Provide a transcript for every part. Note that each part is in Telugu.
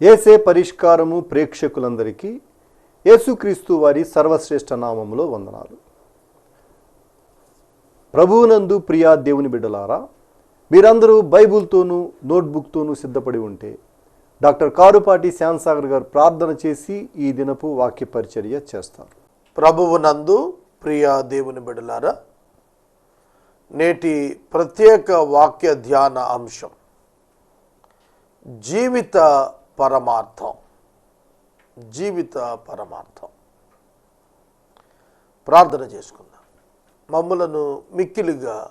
ఏసే పరిష్కారము ప్రేక్షకులందరికీ యేసుక్రీస్తు వారి సర్వశ్రేష్ఠ నామములో వందనాలు. ప్రభువునందు ప్రియా దేవుని బిడ్డలారా మీరందరూ బైబుల్తోనూ నోట్బుక్తోనూ సిద్ధపడి ఉంటే డాక్టర్ కారుపాటి శ్యాన్సాగర్ గారు ప్రార్థన చేసి ఈ దినపు వాక్య పరిచర్య చేస్తారు. ప్రభువునందు ప్రియా దేవుని బిడలారా నేటి ప్రత్యేక వాక్య ధ్యాన అంశం జీవిత పరమార్థం. జీవిత పరమార్థం. ప్రార్థన చేసుకుందాం. మమ్మలను మిక్కిలిగా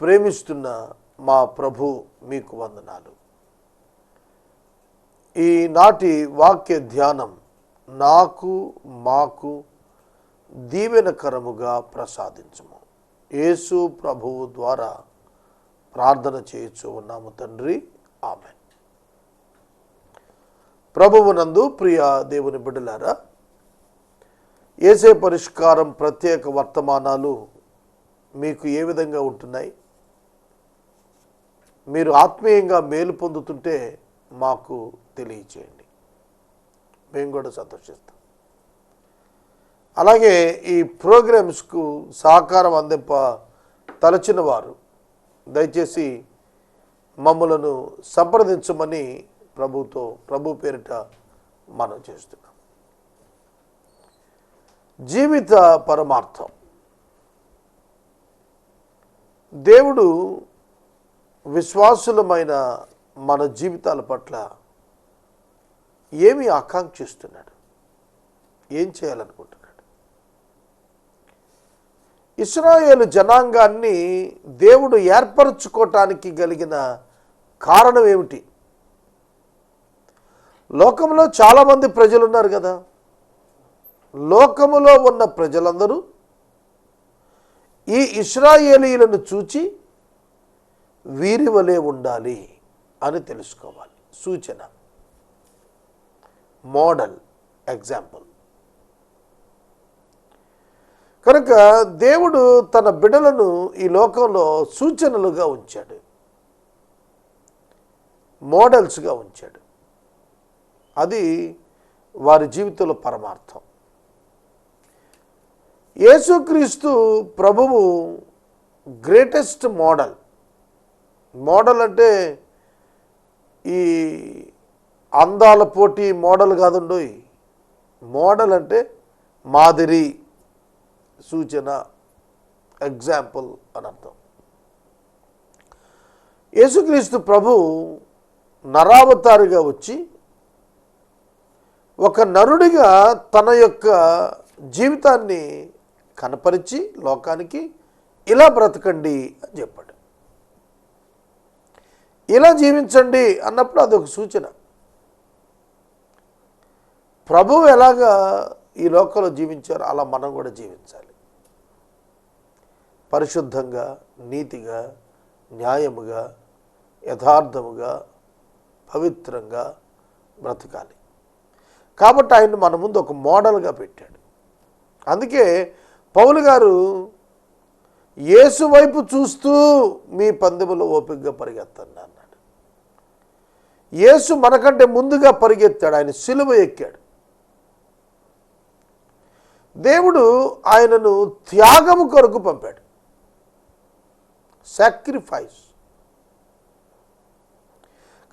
ప్రేమిస్తున్న మా ప్రభు మీకు వందనాలు. ఈనాటి వాక్య ధ్యానం నాకు మాకు దీవెనకరముగా ప్రసాదించము. యేసు ప్రభువు ద్వారా ప్రార్థన చేయొచ్చు ఉన్నాము తండ్రి. ఆమె ప్రభువునందు ప్రియ దేవుని బిడ్డలారా ఏసే పరిష్కారం ప్రత్యేక వర్తమానాలు మీకు ఏ విధంగా ఉంటున్నాయి? మీరు ఆత్మీయంగా మేలు పొందుతుంటే మాకు తెలియచేయండి. మేము కూడా సంతోషిస్తాం. అలాగే ఈ ప్రోగ్రామ్స్కు సహకారం అందింప తలచిన వారు దయచేసి మమ్మలను సంప్రదించమని ప్రభుతో ప్రభు పేరిట మనం చేస్తున్నాం. జీవిత పరమార్థం. దేవుడు విశ్వాసులమైన మన జీవితాల పట్ల ఏమి ఆకాంక్షిస్తున్నాడు? ఏం చేయాలనుకుంటున్నాడు? ఇస్రాయేలు జనాంగాన్ని దేవుడు ఏర్పరచుకోవటానికి కలిగిన కారణం ఏమిటి? లోకంలో చాలామంది ప్రజలు ఉన్నారు కదా. లోకములో ఉన్న ప్రజలందరూ ఈ ఇస్రాయేలీలను చూచి వీరి వలె ఉండాలి అని తెలుసుకోవాలి. సూచన. Model example. కనుక దేవుడు తన బిడలను ఈ లోకంలో సూచనలుగా ఉంచాడు. మోడల్స్గా ఉంచాడు. అది వారి జీవితంలో పరమార్థం. యేసుక్రీస్తు ప్రభువు గ్రేటెస్ట్ మోడల్. మోడల్ అంటే ఈ అందాల పోటీ మోడల్ కాదుండోయ్. మోడల్ అంటే మాదిరి సూచన ఎగ్జాంపుల్ అని అర్థం. యేసుక్రీస్తు ప్రభు నరావతారిగా వచ్చి ఒక నరుడిగా తన యొక్క జీవితాన్ని కనపరిచి లోకానికి ఇలా బ్రతకండి అని చెప్పాడు. ఇలా జీవించండి అన్నప్పుడు అదొక సూచన. ప్రభువు ఎలాగా ఈ లోకంలో జీవించారో అలా మనం కూడా జీవించాలి. పరిశుద్ధంగా నీతిగా న్యాయముగా యథార్థముగా పవిత్రంగా బ్రతకాలి. కాబట్టి ఆయన మన ముందు ఒక మోడల్గా పెట్టాడు. అందుకే పౌలు గారు యేసు వైపు చూస్తూ మీ పందెములో ఓపికగా పరిగెత్తండి అన్నాడు. యేసు మనకంటే ముందుగా పరిగెత్తాడు ఆయన సిలువ ఎక్కాడు. దేవుడు ఆయనను త్యాగము కొరకు పంపాడు. సాక్రిఫైస్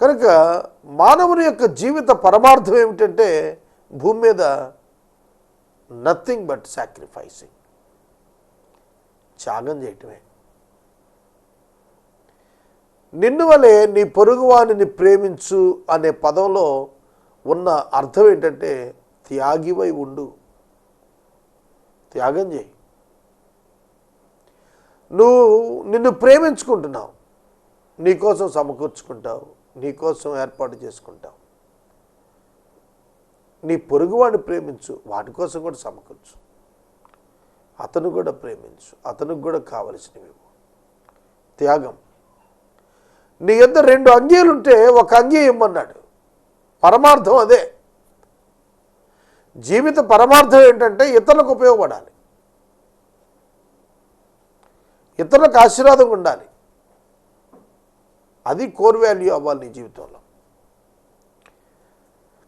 కనుక మానవుని యొక్క జీవిత పరమార్థం ఏమిటంటే భూమి మీద నథింగ్ బట్ సాక్రిఫైసింగ్ త్యాగం చేయటమే. నిన్ను వలె నీ పొరుగువానిని ప్రేమించు అనే పదంలో ఉన్న అర్థం ఏంటంటే త్యాగివై ఉండు. త్యాగం చేయి. నువ్వు నిన్ను ప్రేమించుకుంటున్నావు. నీకోసం సమకూర్చుకుంటావు. నీకోసం ఏర్పాటు చేసుకుంటాం. నీ పొరుగువాడిని ప్రేమించు వాటి కోసం కూడా సమకూర్చు. అతను కూడా ప్రేమించు అతనికి కూడా కావలసినవి త్యాగం. నీ యొద్ద రెండు అంగీలుంటే ఒక అంగీ ఇమ్మన్నాడు. పరమార్థం అదే. జీవిత పరమార్థం ఏంటంటే ఇతరులకు ఉపయోగపడాలి. ఇతరులకు ఆశీర్వాదం ఉండాలి. అది కోర్ వాల్యూ అవ్వాలి నీ జీవితంలో.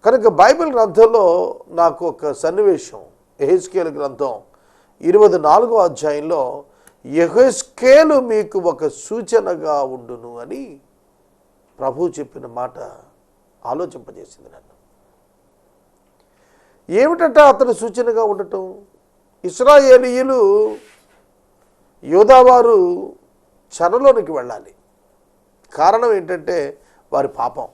కనుక బైబిల్ గ్రంథంలో నాకు ఒక సన్నివేశం ఎహెస్కేల్ గ్రంథం ఇరవై నాలుగో అధ్యాయంలో ఎహెస్కేలు మీకు ఒక సూచనగా ఉండును అని ప్రభు చెప్పిన మాట ఆలోచింపజేసింది నన్ను. ఏమిటంటే అతని సూచనగా ఉండటం? ఇస్రాయేలీయులు యోధావారు చెరలోనికి వెళ్ళాలి. కారణం ఏంటంటే వారి పాపం.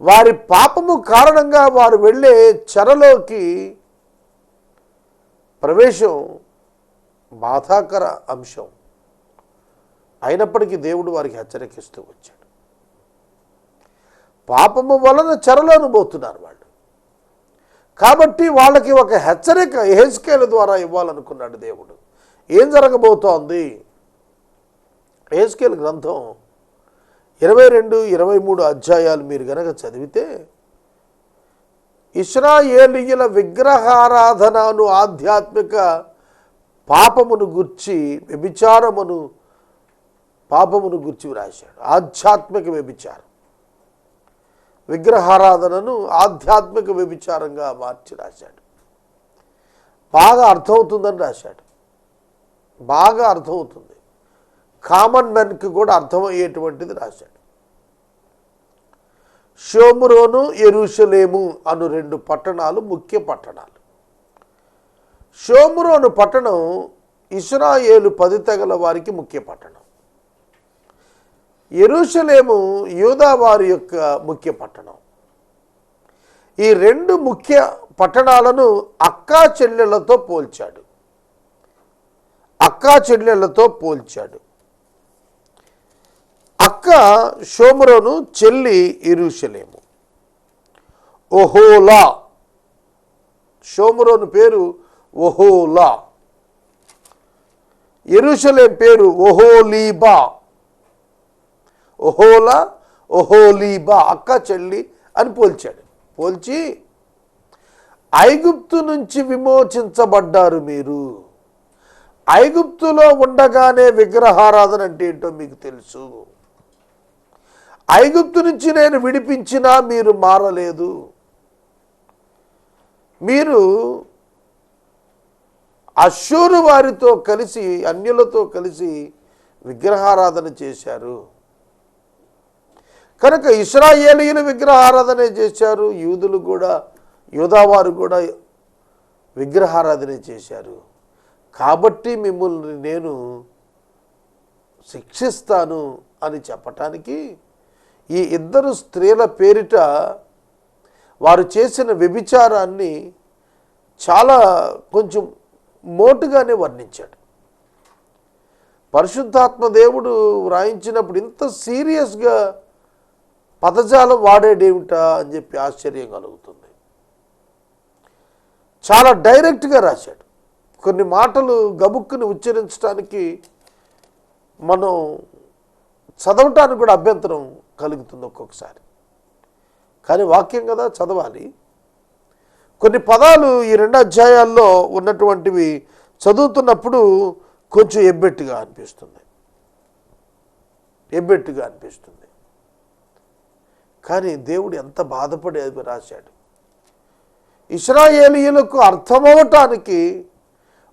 వారి పాపము కారణంగా వారు వెళ్ళే చెరలోకి ప్రవేశం బాధాకర అంశం. అయినప్పటికీ దేవుడు వారికి హెచ్చరికిస్తూ వచ్చాడు. పాపము వలన చెరలోను పోతున్నారు వాళ్ళు. కాబట్టి వాళ్ళకి ఒక హెచ్చరిక హెచ్కేల ద్వారా ఇవ్వాలనుకున్నాడు దేవుడు. ఏం జరగబోతోంది? ఏజ్కేల్ గ్రంథం ఇరవై రెండు ఇరవై మూడు అధ్యాయాలు మీరు గనక చదివితే ఇస్రాయేలీయుల విగ్రహారాధనను ఆధ్యాత్మిక పాపమును గుర్చి వ్యభిచారమును పాపమును గుర్చి వ్రాశాడు. ఆధ్యాత్మిక వ్యభిచారం. విగ్రహారాధనను ఆధ్యాత్మిక వ్యభిచారంగా మార్చి రాశాడు. బాగా అర్థమవుతుందని రాశాడు. బాగా అర్థమవుతుంది. కామన్ మెన్కి కూడా అర్థమయ్యేటువంటిది రాశాడు. షోమురోను ఎరుషలేము అను రెండు పట్టణాలు ముఖ్య పట్టణాలు. షోమురోను పట్టణం ఇస్రాయేలు పది తెగల వారికి ముఖ్య పట్టణం. ఎరుషలేము యూదావారి యొక్క ముఖ్య పట్టణం. ఈ రెండు ముఖ్య పట్టణాలను అక్కా చెల్లెళ్ళతో పోల్చాడు. అక్కా చెల్లెళ్ళతో పోల్చాడు. అక్క షోమరోను చెల్లి ఇరుషలేము. ఓహోలా షోమరోను పేరు ఓహోలా ఎరుషలేం పేరు ఓహోలీబా ఓహోలా ఓహోలీబా అక్క చెల్లి అని పోల్చాడు. పోల్చి ఐగుప్తు నుంచి విమోచించబడ్డారు మీరు. ఐగుప్తులో ఉండగానే విగ్రహారాధన అంటే ఏంటో మీకు తెలుసు. ఐగుప్తు నుంచి నేను విడిపించినా మీరు మారలేదు. మీరు అశ్షూరు వారితో కలిసి అన్యులతో కలిసి విగ్రహారాధన చేశారు. కనుక ఇస్రాయేలీయులు విగ్రహారాధన చేశారు యూదులు కూడా యూదావారు కూడా విగ్రహారాధన చేశారు. కాబట్టి మిమ్మల్ని నేను శిక్షిస్తాను అని చెప్పటానికి ఈ ఇద్దరు స్త్రీల పేరిట వారు చేసిన వ్యభిచారాన్ని చాలా కొంచెం మోటుగానే వర్ణించాడు. పరిశుద్ధాత్మ దేవుడు వ్రాయించినప్పుడు ఇంత సీరియస్గా పదజాలం వాడేడేమిటా అని చెప్పి ఆశ్చర్యం కలుగుతుంది. చాలా డైరెక్ట్గా రాశాడు. కొన్ని మాటలు గబుక్కుని ఉచ్చరించడానికి మనం చదవటానికి కూడా అభ్యంతరం కలుగుతుంది ఒక్కొక్కసారి. కానీ వాక్యం కదా చదవాలి. కొన్ని పదాలు ఈ రెండు అధ్యాయాల్లో ఉన్నటువంటివి చదువుతున్నప్పుడు కొంచెం ఎబ్బెట్టుగా అనిపిస్తుంది. ఎబ్బెట్టుగా అనిపిస్తుంది. కానీ దేవుడు ఎంత బాధపడి అది రాశాడు. ఇస్రాయేలీయులకు అర్థమవటానికి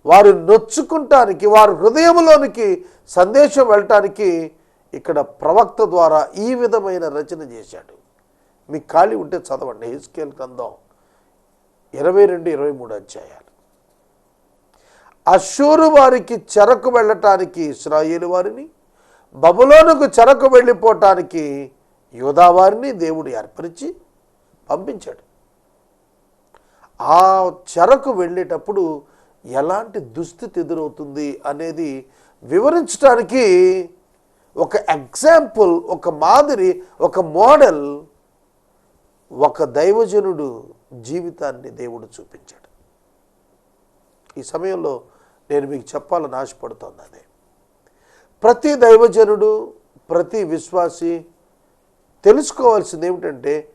వారు నొచ్చుకుంటానికి వారి హృదయంలోనికి సందేశం వెళ్ళటానికి ఇక్కడ ప్రవక్త ద్వారా ఈ విధమైన రచన చేశాడు. మీకు ఖాళీ ఉంటే చదవండి. హిస్కేల్ గ్రంథం ఇరవై రెండు ఇరవై మూడు అధ్యాయాలు. అశూరు వారికి చెరకు వెళ్ళటానికి ఇస్రాయేలు వారిని బబులోనుకు చెరకు వెళ్ళిపోవటానికి యోధా వారిని దేవుడు ఏర్పరిచి పంపించాడు. ఆ చెరకు వెళ్ళేటప్పుడు ఎలాంటి దుస్థితి ఎదురవుతుంది అనేది వివరించడానికి ఒక ఎగ్జాంపుల్ ఒక మాదిరి ఒక మోడల్ ఒక దైవజనుడు జీవితాన్ని దేవుడు చూపించాడు. ఈ సమయంలో నేను మీకు చెప్పాలని ఆశపడుతోంది అదే. ప్రతి దైవజనుడు ప్రతి విశ్వాసి తెలుసుకోవాల్సింది ఏమిటంటే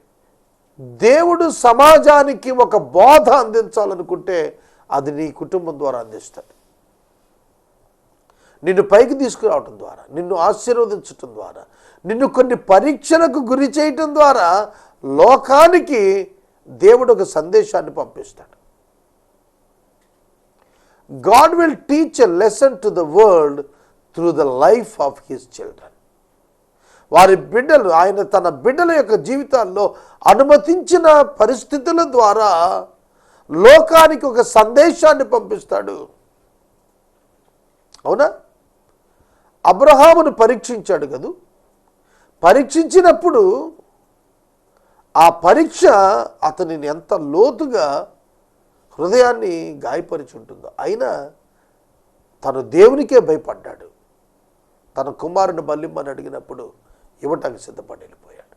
దేవుడు సమాజానికి ఒక బోధ అందించాలనుకుంటే అది నీ కుటుంబం ద్వారా అందిస్తాడు. నిన్ను పైకి తీసుకురావటం ద్వారా నిన్ను ఆశీర్వదించటం ద్వారా నిన్ను కొన్ని పరీక్షలకు గురి చేయటం ద్వారా లోకానికి దేవుడు ఒక సందేశాన్ని పంపిస్తాడు. God will teach a lesson to the world through the life of his children వారి బిడ్డలు ఆయన తన బిడ్డల యొక్క జీవితాల్లో అనుమతించిన పరిస్థితుల ద్వారా లోకానికి ఒక సందేశాన్ని పంపిస్తాడు. అవునా? అబ్రహామును పరీక్షించాడు కదూ? పరీక్షించినప్పుడు ఆ పరీక్ష అతనిని ఎంత లోతుగా హృదయాన్ని గాయపరిచి ఉంటుందో అయినా తను దేవునికే భయపడ్డాడు. తన కుమారుని మల్లిమ్మని అడిగినప్పుడు ఇవ్వటానికి సిద్ధపడి వెళ్ళిపోయాడు.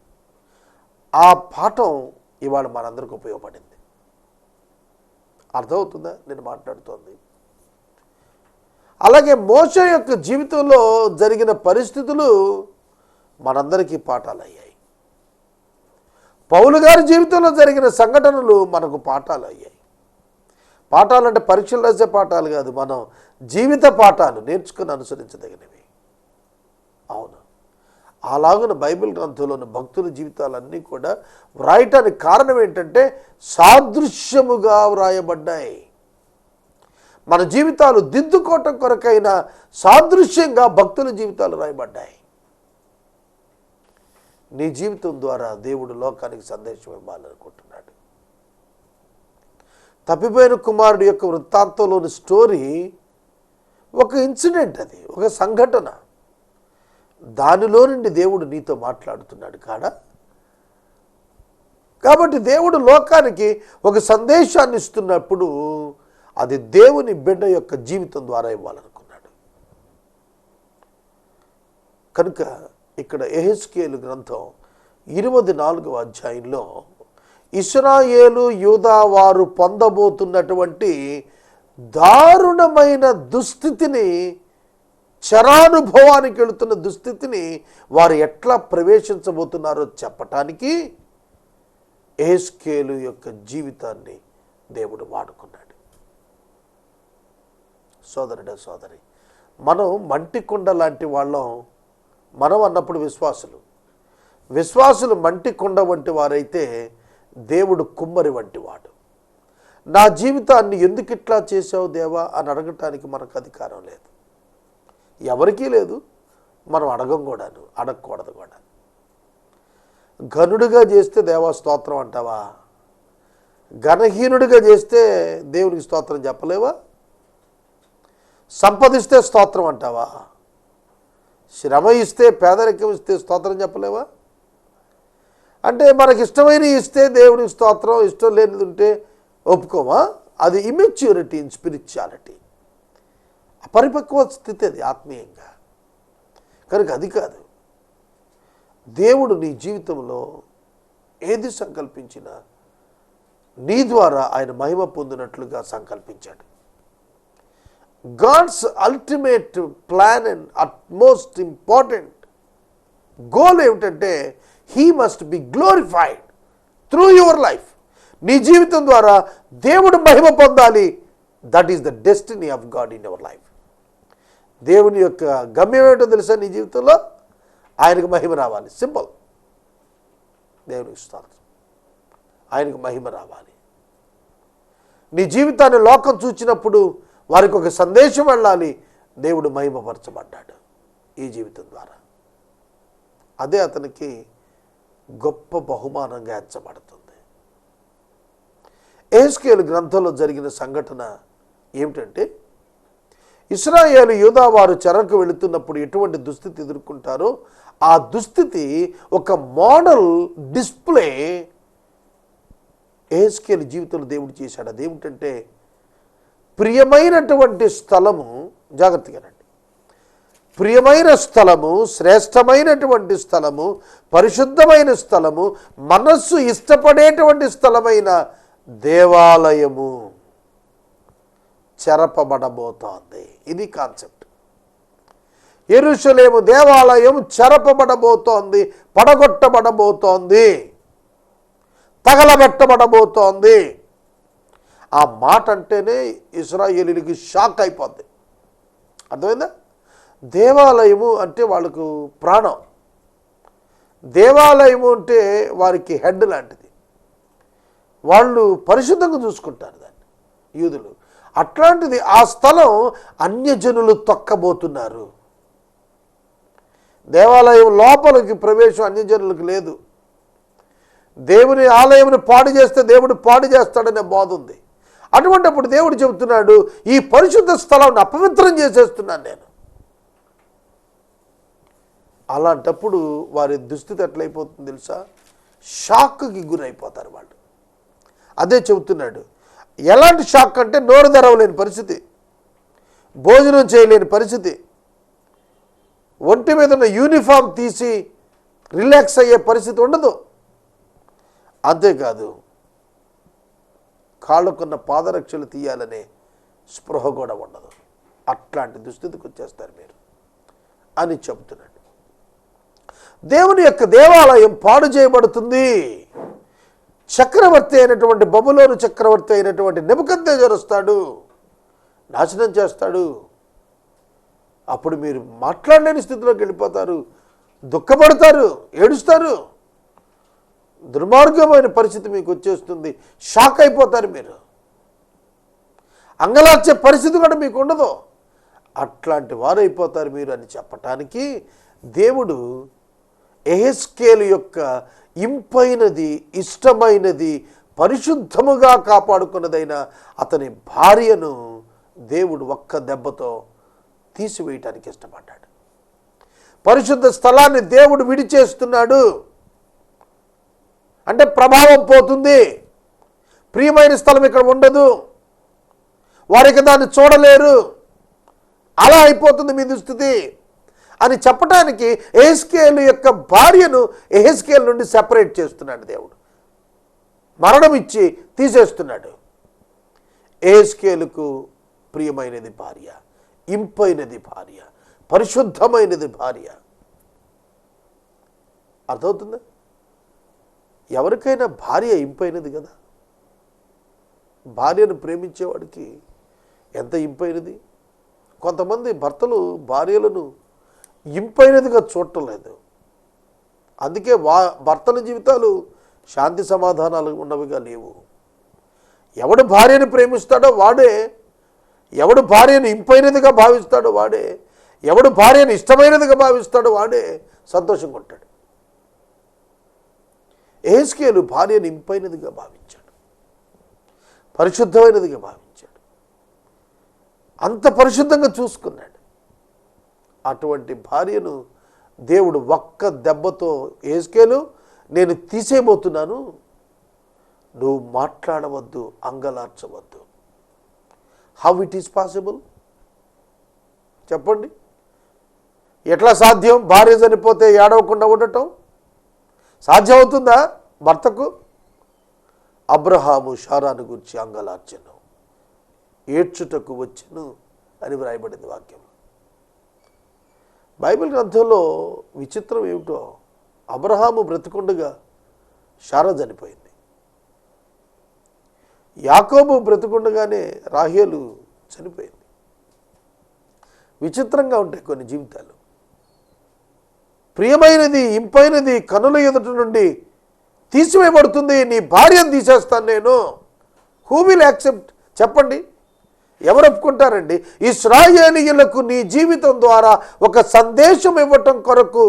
ఆ పాఠం ఇవాళ మనందరికి ఉపయోగపడింది. అర్థమవుతుందా? నేను మాట్లాడుతోంది. అలాగే మోస యొక్క జీవితంలో జరిగిన పరిస్థితులు మనందరికీ పాఠాలు అయ్యాయి. పౌలు గారి జీవితంలో జరిగిన సంఘటనలు మనకు పాఠాలు అయ్యాయి. పాఠాలు అంటే పరీక్షలు రాసే పాఠాలు కాదు మనం జీవిత పాఠాలు నేర్చుకుని అనుసరించదగినవి. అవును. అలాగున బైబిల్ గ్రంథంలోని భక్తుల జీవితాలన్నీ కూడా వ్రాయటానికి కారణం ఏంటంటే సాదృశ్యముగా వ్రాయబడ్డాయి. మన జీవితాలు దిద్దుకోవటం కొరకైన సాదృశ్యంగా భక్తుల జీవితాలు రాయబడ్డాయి. నీ జీవితం ద్వారా దేవుడు లోకానికి సందేశం ఇవ్వాలనుకుంటున్నాడు. తప్పిపోయిన కుమారుడు యొక్క వృత్తాంతంలోని స్టోరీ ఒక ఇన్సిడెంట్ అది ఒక సంఘటన. దానిలో నుండి దేవుడు నీతో మాట్లాడుతున్నాడు కాడా? కాబట్టి దేవుడు లోకానికి ఒక సందేశాన్ని ఇస్తున్నప్పుడు అది దేవుని బిడ్డ యొక్క జీవితం ద్వారా ఇవ్వాలనుకున్నాడు. కనుక ఇక్కడ ఎహెచ్కేలు గ్రంథం ఇరవై నాలుగవ అధ్యాయంలో ఇస్రాయేలు యూదా వారు పొందబోతున్నటువంటి దారుణమైన దుస్థితిని చరానుభవానికి వెళుతున్న దుస్థితిని వారు ఎట్లా ప్రవేశించబోతున్నారో చెప్పటానికి ఏస్కేలు యొక్క జీవితాన్ని దేవుడు వాడుకున్నాడు. సోదరుడే సోదరి. మనం మంటి కుండ లాంటి వాళ్ళం మనం అన్నప్పుడు విశ్వాసులు. విశ్వాసులు మంటి కుండ వంటి వారైతే దేవుడు కుమ్మరి వంటి వాడు. నా జీవితాన్ని ఎందుకు ఇట్లా చేసావు దేవా అని అడగటానికి మనకు అధికారం లేదు. ఎవరికీ లేదు. మనం అడగం కూడాను అడగకూడదు కూడా. ఘనుడిగా చేస్తే దేవా స్తోత్రం అంటావా? ఘనహీనుడిగా చేస్తే దేవునికి స్తోత్రం చెప్పలేవా? సంపదిస్తే స్తోత్రం అంటావా? శ్రమ ఇస్తే పేదరికం ఇస్తే స్తోత్రం చెప్పలేవా? అంటే మనకి ఇష్టమైన ఇస్తే దేవుడికి స్తోత్రం ఇష్టం లేనిది ఉంటే ఒప్పుకోమా అది ఇమెచ్యూరిటీ ఇన్ స్పిరిచువాలిటీ అపరిపక్వ స్థితి అది ఆత్మీయంగా. కనుక అది కాదు. దేవుడు నీ జీవితంలో ఏది సంకల్పించినా నీ ద్వారా ఆయన మహిమ పొందినట్లుగా సంకల్పించాడు. God's ultimate plan and utmost important goal ఏమిటంటే he must be glorified through your life నీ జీవితం ద్వారా దేవుడు మహిమ పొందాలి. That is the destiny of God in your life దేవుని యొక్క గమ్యం ఏమిటో తెలుసా నీ జీవితంలో? ఆయనకు మహిమ రావాలి. సింపుల్ దేవునికి స్తోత్రం. ఆయనకు మహిమ రావాలి. నీ జీవితాన్ని లోకం చూచినప్పుడు వారికి ఒక సందేశం వెళ్ళాలి. దేవుడు మహిమపరచబడ్డాడు ఈ జీవితం ద్వారా. అదే అతనికి గొప్ప బహుమానంగా ఎంచబడుతుంది. ఏస్కేల్ గ్రంథంలో జరిగిన సంఘటన ఏమిటంటే ఇస్రాయేల్ యూదా వారు చెరకు వెళుతున్నప్పుడు ఎటువంటి దుస్థితి ఎదుర్కొంటారో ఆ దుస్థితి ఒక మోడల్ డిస్ప్లే ఏస్కేల్ జీవితంలో దేవుడు చేశాడు. అదేమిటంటే ప్రియమైనటువంటి స్థలము జాగ్రత్తగానండి ప్రియమైన స్థలము శ్రేష్టమైనటువంటి స్థలము పరిశుద్ధమైన స్థలము మనస్సు ఇష్టపడేటువంటి స్థలమైన దేవాలయము చెరపబడబోతోంది. ఇది కాన్సెప్ట్. ఎరుషలేము దేవాలయం చెరపబడబోతోంది పడగొట్టబడబోతోంది తగలబెట్టబడబోతోంది. ఆ మాట అంటేనే ఇస్రాయేలీలకి షాక్ అయిపోద్ది. అర్థమైందా? దేవాలయము అంటే వాళ్ళకు ప్రాణం. దేవాలయం అంటే వారికి హెడ్ లాంటిది. వాళ్ళు పరిశుద్ధంగా చూసుకుంటారు దాన్ని యూదులు. అట్లాంటిది ఆ స్థలం అన్యజనులు తొక్కబోతున్నారు. దేవాలయం లోపలికి ప్రవేశం అన్యజనులకు లేదు. దేవుని ఆలయంను పాడు చేస్తే దేవుడు పాడు చేస్తాడనే బాధ ఉంది. అటువంటిప్పుడు దేవుడు చెబుతున్నాడు ఈ పరిశుద్ధ స్థలాన్ని అపవిత్రం చేసేస్తున్నాను నేను. అలాంటప్పుడు వారి దుస్థితి ఎట్లయిపోతుంది తెలుసా? షాక్కి గురైపోతారు వాళ్ళు. అదే చెబుతున్నాడు ఎలాంటి షాక్ అంటే నోరు తెరవలేని పరిస్థితి భోజనం చేయలేని పరిస్థితి ఒంటి మీద ఉన్న యూనిఫామ్ తీసి రిలాక్స్ అయ్యే పరిస్థితి ఉండదు. అంతేకాదు కాళ్ళకున్న పాదరక్షలు తీయాలనే స్పృహ కూడా ఉండదు. అట్లాంటి దుస్థితికి వచ్చేస్తారు మీరు. అని చెబుతున్నాడు. దేవుని యొక్క దేవాలయం పాడు చేయబడుతుంది. చక్రవర్తి అయినటువంటి బబులోను చక్రవర్తి అయినటువంటి నెబుకద్దేజర్ జరుస్తాడు నాశనం చేస్తాడు. అప్పుడు మీరు మాట్లాడలేని స్థితిలోకి వెళ్ళిపోతారు. దుఃఖపడతారు. ఏడుస్తారు. దుర్మార్గమైన పరిస్థితి మీకు వచ్చేస్తుంది. షాక్ అయిపోతారు మీరు. అంగలార్చే పరిస్థితి కూడా మీకు ఉండదు. అట్లాంటి వారు అయిపోతారు మీరు అని చెప్పటానికి దేవుడు ఎహెస్కేల్ యొక్క ఇంపైనది ఇష్టమైనది పరిశుద్ధముగా కాపాడుకున్నదైన అతని భార్యను దేవుడు ఒక్క దెబ్బతో తీసివేయటానికి ఇష్టపడ్డాడు. పరిశుద్ధ స్థలాన్ని దేవుడు విడిచేస్తున్నాడు. అంటే ప్రభావం పోతుంది. ప్రియమైన స్థలం ఇక్కడ ఉండదు. వారికి దాన్ని చూడలేరు. అలా అయిపోతుంది మీ దుస్థితి. అని చెప్పడానికి ఎహెస్కేల్ యొక్క భార్యను ఎహెస్కేల్ నుండి సెపరేట్ చేస్తున్నాడు దేవుడు. మరణం ఇచ్చి తీసేస్తున్నాడు. ఎహెస్కేలుకు ప్రియమైనది భార్య ఇంపైనది భార్య పరిశుద్ధమైనది భార్య. అర్థమవుతుందా? ఎవరికైనా భార్య ఇంపైనది కదా. భార్యను ప్రేమించేవాడికి ఎంత ఇంపైనది? కొంతమంది భర్తలు భార్యలను ఇంపైనదిగా చూడటం లేదు అందుకే వా భర్తల జీవితాలు శాంతి సమాధానాలు ఉన్నవిగా లేవు. ఎవడు భార్యను ప్రేమిస్తాడో వాడే ఎవడు భార్యను ఇంపైనదిగా భావిస్తాడో వాడే ఎవడు భార్యను ఇష్టమైనదిగా భావిస్తాడో వాడే సంతోషంగా ఉంటాడు ఏస్కేలు భార్యను ఇంపైనదిగా భావించాడు. పరిశుద్ధమైనదిగా భావించాడు. అంత పరిశుద్ధంగా చూసుకున్నాడు. అటువంటి భార్యను దేవుడు ఒక్క దెబ్బతో ఏస్కేలు నేను తీసేయబోతున్నాను నువ్వు మాట్లాడవద్దు అంగలార్చవద్దు. హౌ ఇట్ ఈస్ పాసిబుల్ చెప్పండి. ఎట్లా సాధ్యం? భార్య చనిపోతే ఏడవకుండా ఉండటం? సాధ్యమవుతుందా భర్తకు? అబ్రహాము షారాను గురించి అంగలార్చను ఏడ్చుటకు వచ్చెను అని వ్రాయబడింది వాక్యం. బైబిల్ గ్రంథంలో విచిత్రం ఏమిటో అబ్రహాము బ్రతికుండగా షారా చనిపోయింది. యాకోబు బ్రతికుండగానే రాహేలు చనిపోయింది. విచిత్రంగా ఉంటాయి కొన్ని జీవితాలు. ప్రియమైనది ఇంపైనది కనుల ఎదుట నుండి తీసివేయబడుతుంది. నీ భార్యను తీసేస్తాను నేను. హూ విల్ యాక్సెప్ట్ చెప్పండి. ఎవరు ఒప్పుకుంటారండి? ఇస్రాయేలీయులకు నీ జీవితం ద్వారా ఒక సందేశం ఇవ్వటం కొరకు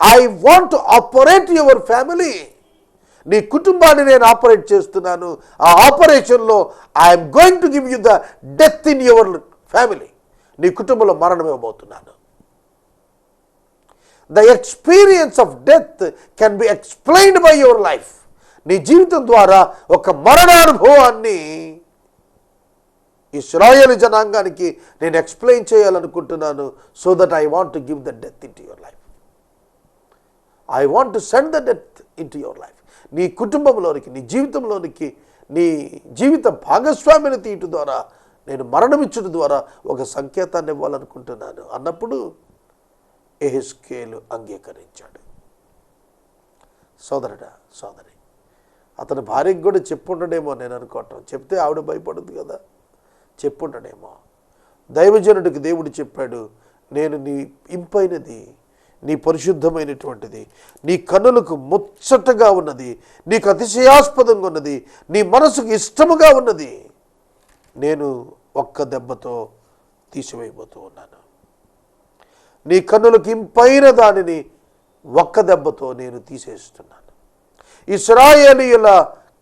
I want operate your family నీ కుటుంబాన్ని నేను ఆపరేట్ చేస్తున్నాను. ఆ ఆపరేషన్లో I'm going to give you the death in your family నీ కుటుంబంలో మరణం ఇవ్వబోతున్నాను. The experience of death can be explained by your life నీ జీవితం ద్వారా ఒక మరణానుభవాన్ని ఇస్రాయేల్ జనాంగానికి నేను ఎక్స్ప్లెయిన్ చేయాలనుకుంటున్నాను so that I want to give the death in to your life I want to send the death in to your life నీ కుటుంబంలోనికి నీ జీవితంలోనికి నీ జీవిత భాగస్వామిని తీయటం ద్వారా నేను మరణమిచ్చుట ద్వారా ఒక సంకేతాన్ని ఇవ్వాలనుకుంటున్నాను. అన్నప్పుడు ఎహెస్కేలు అంగీకరించాడు. సోదరుడా సోదరి అతని భార్యకి కూడా చెప్పుండడేమో నేను అనుకోవటం. చెప్తే ఆవిడ భయపడుద్ది కదా. చెప్పుండడేమో. దైవజనుడికి దేవుడు చెప్పాడు నేను నీ ఇంపైనది నీ పరిశుద్ధమైనటువంటిది నీ కన్నులకు ముచ్చటగా ఉన్నది నీకు అతిశయాస్పదంగా ఉన్నది నీ మనసుకు ఇష్టముగా ఉన్నది నేను ఒక్క దెబ్బతో తీసివేయబోతూ ఉన్నాను. నీ కన్నులకు ఇంపైన దానిని ఒక్క దెబ్బతో నేను తీసేస్తున్నాను. ఇస్రాయేలీయుల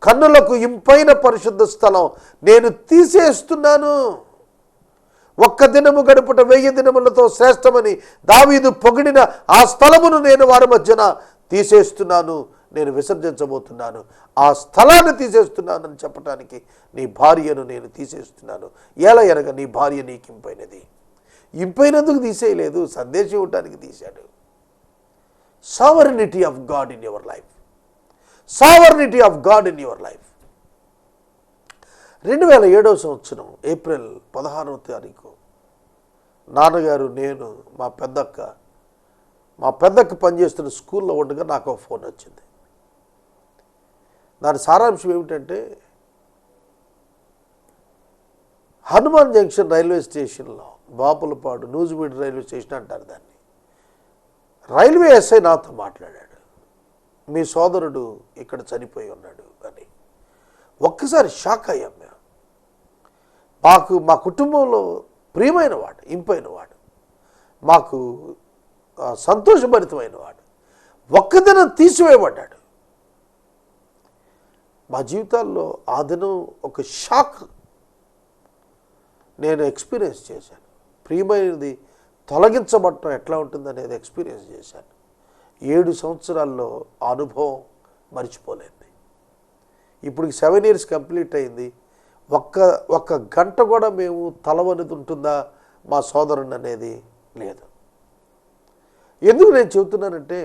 కన్నులకు ఇంపైన పరిశుద్ధ స్థలం నేను తీసేస్తున్నాను. ఒక్క దినము గడుపుట వెయ్యి దినములతో శ్రేష్టమని దావీదు పొగిడిన ఆ స్థలమును నేను వారి మధ్యన తీసేస్తున్నాను. నేను విసర్జించబోతున్నాను. ఆ స్థలాన్ని తీసేస్తున్నానని చెప్పటానికి నీ భార్యను నేను తీసేస్తున్నాను. ఎలా ఎరగ నీ భార్య నీకింపైనది ఇంపైనందుకు తీసేయలేదు సందేశం ఇవ్వటానికి తీశాడు. Sovereignty of God in your life sovereignty of God in your life రెండు వేల ఏడవ సంవత్సరం ఏప్రిల్ పదహారవ తారీఖు నాన్నగారు నేను మా పెద్దక్క మా పెద్దక్క పనిచేస్తున్న స్కూల్లో ఉండగా నాకు ఫోన్ వచ్చింది. దాని సారాంశం ఏమిటంటే హనుమాన్ జంక్షన్ రైల్వే స్టేషన్లో బాపులపాడు నూజివీడు రైల్వే స్టేషన్ అంటారు దాన్ని. రైల్వే ఎస్ఐ నాతో మాట్లాడాడు. మీ సోదరుడు ఇక్కడ చనిపోయి ఉన్నాడు అని. ఒక్కసారి షాక్ అయ్యాం మేము. మాకు మా కుటుంబంలో ప్రియమైన వాడు ఇంపైన వాడు. మాకు సంతోషభరితమైన వాడు. ఒక్క దినం తీసివేయబడ్డాడు. మా జీవితాల్లో ఆ దినం ఒక షాక్ నేను ఎక్స్పీరియన్స్ చేశాను. ప్రియమైనది తొలగించబడటం ఎట్లా ఉంటుంది అనేది ఎక్స్పీరియన్స్ చేశాను. ఏడు సంవత్సరాల్లో ఆ అనుభవం మర్చిపోలేంది ఇప్పుడు సెవెన్ ఇయర్స్ కంప్లీట్ అయింది. ఒక్క ఒక్క గంట కూడా మేము తలవనిది ఉంటుందా మా సోదరుని అనేది లేదు. ఎందుకు నేను చెబుతున్నానంటే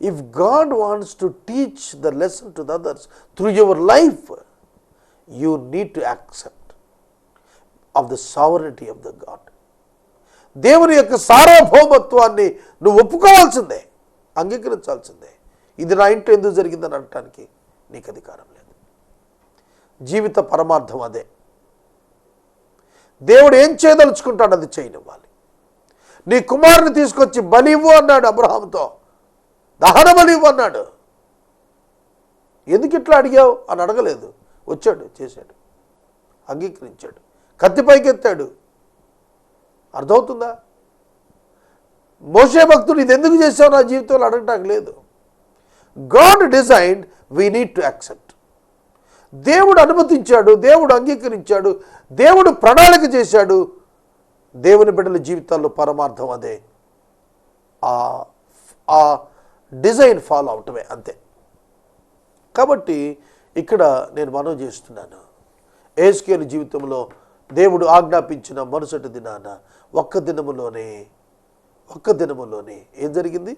if God wants to teach the lesson to the others through your life you need to accept of the sovereignty of the God దేవుని యొక్క సార్వభౌమత్వాన్ని నువ్వు ఒప్పుకోవాల్సిందే అంగీకరించాల్సిందే. ఇది నా ఇంట్లో ఎందుకు జరిగిందని అనటానికి నీకు అధికారం లేదు. జీవిత పరమార్థం అదే. దేవుడు ఏం చేయదలుచుకుంటాడు అది చేయనివ్వాలి. నీ కుమారుని తీసుకొచ్చి బలి ఇవ్వు అన్నాడు అబ్రహాంతో దహన బలి ఇవ్వు అన్నాడు. ఎందుకు ఇట్లా అడిగావు అని అడగలేదు. వచ్చాడు చేశాడు. అంగీకరించాడు. కత్తి పైకెత్తాడు. అర్థమవుతుందా? మోసే భక్తుడు ఇది ఎందుకు చేసావు నా జీవితంలో అడగటానికి లేదు. God designed we need to accept. దేవుడు అనుమతించాడు దేవుడు అంగీకరించాడు దేవుడు ప్రణాళిక చేశాడు. దేవుని బిడ్డల జీవితాల్లో పరమార్థం అదే. ఆ ఆ డిజైన్ ఫాలో అవటమే అంతే. కాబట్టి ఇక్కడ నేను మనం చేస్తున్నాను. ఏస్కేలు జీవితంలో దేవుడు ఆజ్ఞాపించిన మరుసటి దినాన ఒక్క దినములోనే ఒక్క దినములోనే ఏం జరిగింది?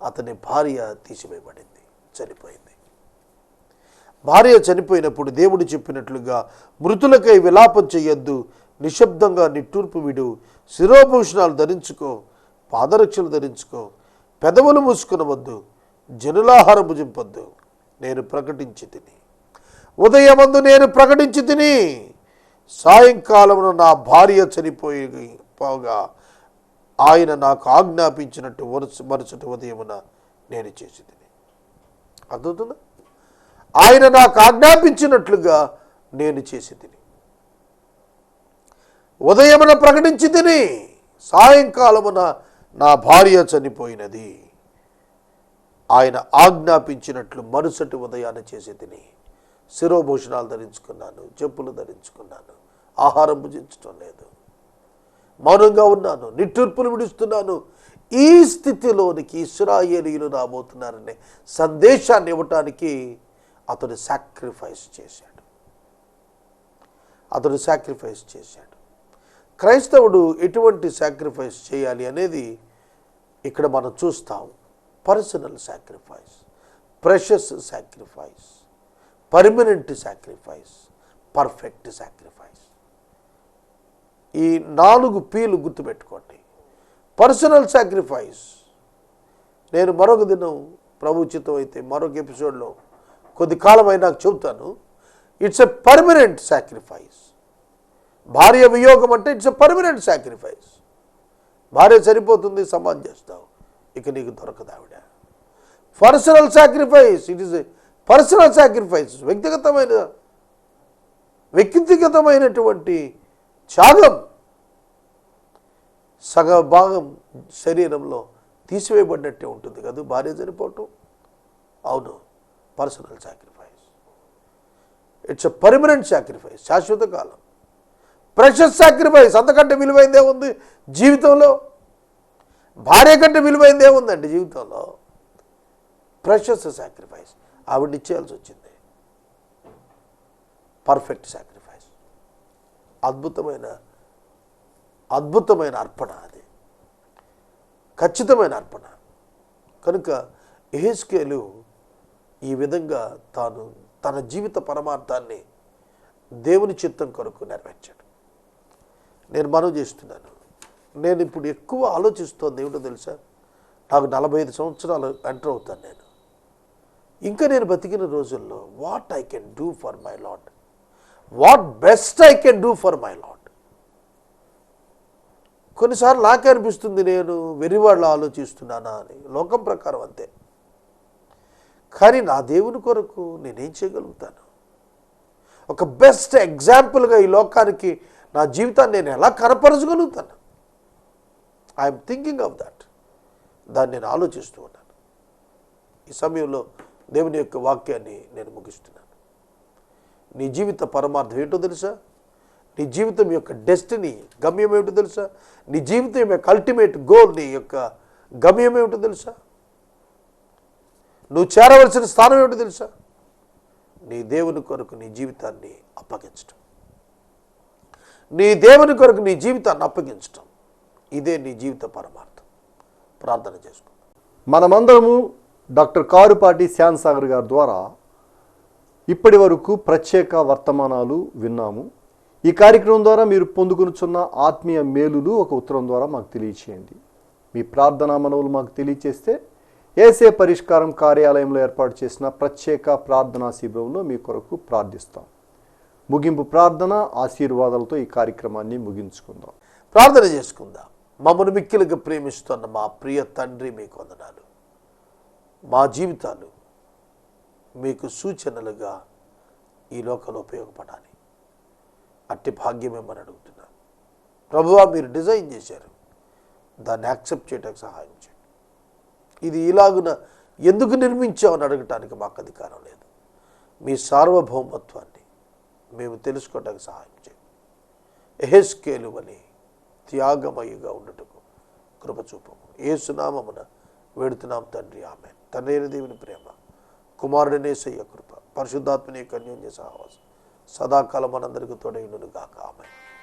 అతని భార్య తీసివేయబడింది చనిపోయింది. భార్య చనిపోయినప్పుడు దేవుడు చెప్పినట్లుగా మృతులకై విలాపం చెయ్యొద్దు నిశ్శబ్దంగా నిట్టూర్పు విడు శిరోభూషణాలు ధరించుకో పాదరక్షలు ధరించుకో పెదవులు మూసుకునవద్దు జనులాహారం భుజింపొద్దు నేను ప్రకటించి తిని. ఉదయమందు నేను ప్రకటించి తిని సాయంకాలమున నా భార్య చనిపోయి పోగా ఆయన నాకు ఆజ్ఞాపించినట్టు వరుస మరుసటి ఉదయమున నేను చేసి తిని ఆయన నాకు ఆజ్ఞాపించినట్లుగా నేను చేసి తిని ఉదయమున ప్రకటించి తిని సాయంకాలమున నా భార్య చనిపోయినది. ఆయన ఆజ్ఞాపించినట్లు మరుసటి ఉదయాన్ని చేసి తిని శిరోభూషణాలు ధరించుకున్నాను చెప్పులు ధరించుకున్నాను ఆహారం భుజించడం లేదు. మౌనంగా ఉన్నాను నిట్టూర్పులు విడుస్తున్నాను. ఈ స్థితిలోనికి ఇస్రాయేలీలు రాబోతున్నారనే సందేశాన్ని ఇవ్వటానికి అతడు సాక్రిఫైస్ చేశాడు. అతడు సాక్రిఫైస్ చేశాడు. క్రైస్తవుడు ఎటువంటి సాక్రిఫైస్ చేయాలి అనేది ఇక్కడ మనం చూస్తాం. Personal sacrifice precious sacrifice permanent sacrifice perfect sacrifice ఈ నాలుగు పీలు గుర్తుపెట్టుకోండి. పర్సనల్ సాక్రిఫైస్ నేను మరొక దినం ప్రభుచితం అయితే మరొక ఎపిసోడ్లో కొద్ది కాలం అయినాక చెబుతాను. ఇట్స్ ఎ పర్మనెంట్ సాక్రిఫైస్ భార్య వియోగం అంటే ఇట్స్ ఎ పర్మనెంట్ సాక్రిఫైస్ భార్య సరిపోతుంది సమాధి చేస్తావు. ఇక నీకు దొరకదు ఆవిడ. Personal sacrifice it is personal sacrifice వ్యక్తిగతమైన వ్యక్తిగతమైనటువంటి త్యాగం. సగ భాగం శరీరంలో తీసివేయబడినట్టే ఉంటుంది కదా భార్య చనిపోవటం? అవును. Personal sacrifice it's a permanent sacrifice శాశ్వత కాలం. ప్రెషస్ సాక్రిఫైస్ అంతకంటే విలువైందే ఉంది జీవితంలో? భార్య కంటే విలువైందే ఉందండి జీవితంలో. ప్రెషస్ సాక్రిఫైస్ ఆవిడ ఇచ్చేయాల్సి వచ్చింది. పర్ఫెక్ట్ సాక్రిఫైస్ అద్భుతమైన అద్భుతమైన అర్పణ అది. ఖచ్చితమైన అర్పణ. కనుక ఎహెస్కేలు ఈ విధంగా తాను తన జీవిత పరమార్థాన్ని దేవుని చిత్తం కొరకు నెరవేర్చాడు. నేను మనవి చేస్తున్నాను. నేను ఇప్పుడు ఎక్కువ ఆలోచిస్తోంది ఏమిటో తెలుసా? నాకు నలభై ఐదు సంవత్సరాలు ఎంటర్ అవుతాను నేను. ఇంకా నేను బతికిన రోజుల్లో what I can do for my Lord what best I can do for my Lord కొన్నిసార్లు నాకే అనిపిస్తుంది నేను వెర్రివాళ్ళు ఆలోచిస్తున్నానా అని. లోకం ప్రకారం అంతే. కానీ నా దేవుని కొరకు నేనేం చేయగలుగుతాను? ఒక బెస్ట్ ఎగ్జాంపుల్గా ఈ లోకానికి నా జీవితాన్ని నేను ఎలా కనపరచగలుగుతాను? ఐఎమ్ థింకింగ్ ఆఫ్ దట్ దాన్ని నేను ఆలోచిస్తూ ఉన్నాను. ఈ సమయంలో దేవుని యొక్క వాక్యాన్ని నేను ముగిస్తున్నాను. నీ జీవిత పరమార్థం ఏంటో తెలుసా? నీ జీవితం యొక్క డెస్టినీ గమ్యం ఏమిటో తెలుసా? నీ జీవితం యొక్క అల్టిమేట్ గోల్ నీ యొక్క గమ్యం ఏమిటో తెలుసా? నువ్వు చేరవలసిన స్థానం ఏమిటో తెలుసా? నీ దేవుని కొరకు నీ జీవితాన్ని అప్పగించటం. నీ దేవుని కొరకు నీ జీవితాన్ని అప్పగించటం. ఇదే నీ జీవిత పరమార్థం. ప్రార్థన చేసుకో మనమందరము డాక్టర్ కారుపాటి శ్యాన్ సాగర్ గారి ద్వారా ఇప్పటి వరకు ప్రత్యేక వర్తమానాలు విన్నాము. ఈ కార్యక్రమం ద్వారా మీరు పొందుకునుచున్న ఆత్మీయ మేలులు ఒక ఉత్తరం ద్వారా మాకు తెలియచేయండి. మీ ప్రార్థనా మనవులు మాకు తెలియచేస్తే ఏసే పరిష్కారం కార్యాలయంలో ఏర్పాటు చేసిన ప్రత్యేక ప్రార్థనా శిబిరంలో మీ కొరకు ప్రార్థిస్తాం. ముగింపు ప్రార్థన ఆశీర్వాదాలతో ఈ కార్యక్రమాన్ని ముగించుకుందాం. ప్రార్థన చేసుకుందాం. మమ్మల్ని మిక్కిలుగా ప్రేమిస్తున్న మా ప్రియ తండ్రి మీకు వందనాలు. మా జీవితాలు మీకు సూచనలుగా ఈ లోకంలో ఉపయోగపడాలి. అట్టి భాగ్యం మిమ్మల్ని అడుగుతున్నాను ప్రభువా మీరు డిజైన్ చేశారు. దాన్ని యాక్సెప్ట్ చేయడానికి సహాయం చేయండి. ఇది ఇలాగున ఎందుకు నిర్మించామని అడగటానికి మాకు అధికారం లేదు. మీ సార్వభౌమత్వాన్ని మేము తెలుసుకోవడానికి సహాయం చేయండి. ఎహెస్కేలు అని త్యాగమయుగా ఉండటకు కృపచూపము ఏసునామమున వేడుతున్నాం తండ్రి. ఆమె తండ్రి దేవుని ప్రేమ కుమారుడనేసయ్య కృప పరిశుద్ధాత్మని యొక్క అన్యోన్య సహవాసం. సదాకాలం మనందరికీ తోడైండును గాక ఆమె